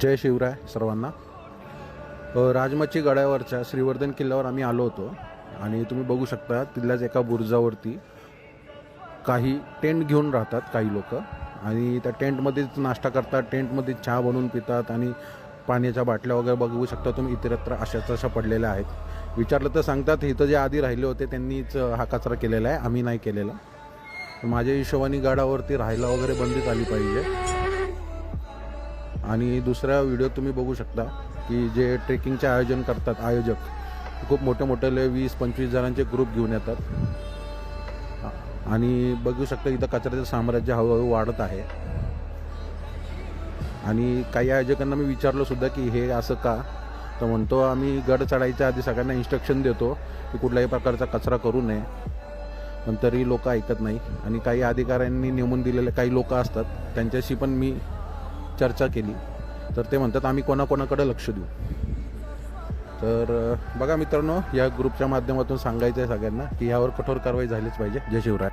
जय शिवराय सर्वांना. राजमाची गडावरच्या श्रीवर्धन किल्ल्यावर आम्ही आलो होतो. आणि तुम्ही बघू शकता तिथल्याच एका बुरुजावरती काही टेंट घेऊन राहतात काही लोक. आणि त्या टेंटमध्येच नाश्ता करतात टेंटमध्ये चहा बनवून पितात आणि पाण्याच्या बाटल्या वगैरे बघू शकता तुम्ही इतरत्र अशाच अशा पडलेल्या आहेत. विचारलं तर सांगतात इथं जे आधी राहिले होते त्यांनीच हा कचरा केलेला आहे आम्ही नाही केलेला. माझ्या हिशोबाने गडावरती राहायला वगैरे बंदी आली पाहिजे. आणि दुसरा व्हिडिओ तुम्ही बघू शकता की जे ट्रेकिंगचे आयोजन करतात आयोजक. खूप मोठे मोठे वीस पंचवीस जणांचे ग्रुप घेऊन येतात. आणि बघू शकता इथं कचऱ्याचं साम्राज्य हळूहळू वाढत आहे. आणि काही आयोजकांना मी विचारलं सुद्धा की हे असं का? तर म्हणतो आम्ही गड चढायच्या आधी सगळ्यांना इन्स्ट्रक्शन देतो की कुठल्याही प्रकारचा कचरा करू नये. पण तरी लोक ऐकत नाही. आणि काही अधिकाऱ्यांनी नेमून दिलेले काही लोक असतात त्यांच्याशी पण मी चर्चा केली तर ते म्हणतात आम्ही कोणाकोणाकडे लक्ष देऊ? तर बघा मित्रांनो या ग्रुपच्या माध्यमातून सांगायचं आहे सगळ्यांना की यावर कठोर कारवाई झालीच पाहिजे. जय शिवराय.